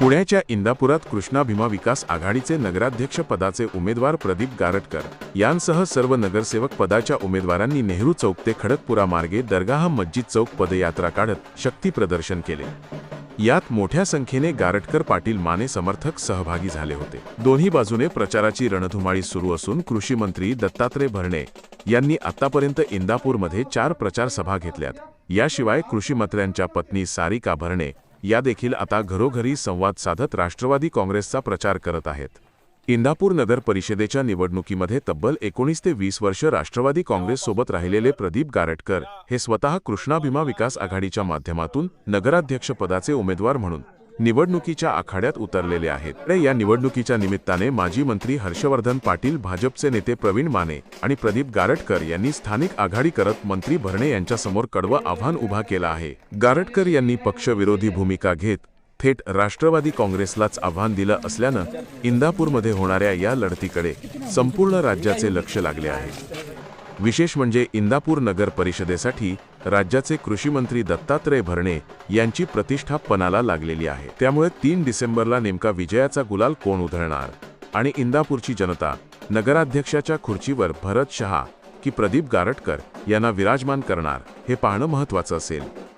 पुण्याच्या इंदापुरात कृष्णा भीमा विकास आघाडीचे नगराध्यक्ष पदाचे उमेदवार प्रदीप गारटकर यांसह सर्व नगरसेवक पदाच्या उमेदवारांनी नेहरू चौक ते खडकपुरा मार्गे दरगाह मस्जिद चौक पदयात्रा काढत शक्ती प्रदर्शन केले. यात मोठ्या संख्येने गारटकर पाटील माने समर्थक सहभागी झाले होते. दोन्ही बाजूने प्रचाराची रणधुमाळी सुरू असून कृषी मंत्री दत्तात्रय भरणे यांनी आतापर्यंत इंदापूरमध्ये चार प्रचार सभा घेतल्यात. याशिवाय कृषी मंत्र्यांच्या पत्नी सारिका भरणे या देखील आता घरोघरी संवाद साधत राष्ट्रवादी काँग्रेसचा प्रचार करत आहेत. इंदापूर नगर परिषदेच्या निवडणुकीमध्ये तब्बल एकोणीस ते वीस वर्ष राष्ट्रवादी काँग्रेससोबत राहिलेले प्रदीप गारटकर हे स्वतः कृष्णा भीमा विकास आघाडीच्या माध्यमातून नगराध्यक्षपदाचे उमेदवार म्हणून निवडणुकीच्या आखाड्यात उतरलेले आहेत. या निवडणुकीच्या निमित्ताने माजी मंत्री हर्षवर्धन पाटील भाजपचे नेते प्रवीण माने आणि प्रदीप गारटकर यांनी स्थानिक आघाडी करत मंत्री भरणे यांच्यासमोर कडवं आव्हान उभा केलं आहे. गारटकर यांनी पक्षविरोधी भूमिका घेत थेट राष्ट्रवादी काँग्रेसलाच आव्हान दिलं असल्यानं इंदापूरमध्ये होणाऱ्या या लढतीकडे संपूर्ण राज्याचे लक्ष लागले आहे. विशेष म्हणजे इंदापूर नगर परिषदेसाठी राज्याचे कृषी मंत्री दत्तात्रय भरणे यांची प्रतिष्ठा पणाला लागलेली आहे. त्यामुळे तीन डिसेंबरला नेमका विजयाचा गुलाल कोण उधळणार? आणि इंदापूरची जनता नगराध्यक्षाच्या खुर्चीवर भरत शहा की प्रदीप गारटकर यांना विराजमान करणार हे पाहणं महत्वाचं असेल.